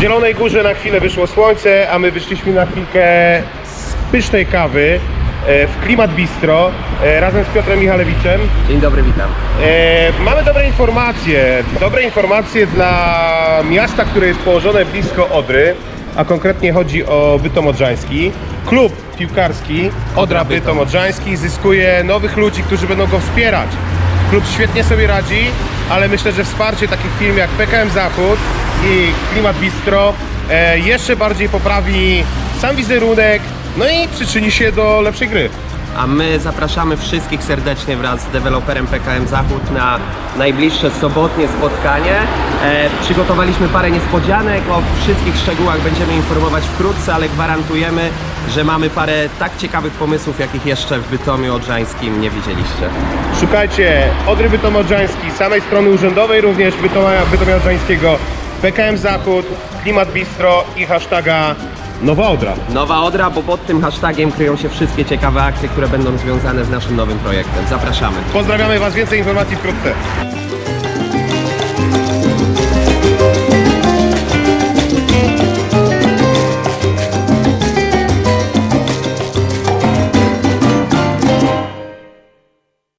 Zielonej Górze na chwilę wyszło słońce, a my wyszliśmy na chwilkę z pysznej kawy e, w Klimat Bistro e, razem z Piotrem Michalewiczem. Dzień dobry, witam. E, mamy dobre informacje, dobre informacje dla miasta, które jest położone blisko Odry, a konkretnie chodzi o Bytom Odrzański. Klub piłkarski Odra. Bytom Odrzański zyskuje nowych ludzi, którzy będą go wspierać. Klub świetnie sobie radzi, ale myślę, że wsparcie takich firm jak PKM Zachód i Klimat Bistro e, jeszcze bardziej poprawi sam wizerunek, no i przyczyni się do lepszej gry. A my zapraszamy wszystkich serdecznie wraz z deweloperem PKM Zachód na najbliższe sobotnie spotkanie. E, przygotowaliśmy parę niespodzianek, o wszystkich szczegółach będziemy informować wkrótce, ale gwarantujemy, że mamy parę tak ciekawych pomysłów, jakich jeszcze w Bytomiu Odrzańskim nie widzieliście. Szukajcie Odry Bytom Odrzański, samej strony urzędowej również Bytomia, Bytomia Odrzańskiego, PKM Zachód, Klimat Bistro i hashtaga Nowa Odra. Nowa Odra, bo pod tym hashtagiem kryją się wszystkie ciekawe akcje, które będą związane z naszym nowym projektem. Zapraszamy. Pozdrawiamy Was, więcej informacji wkrótce.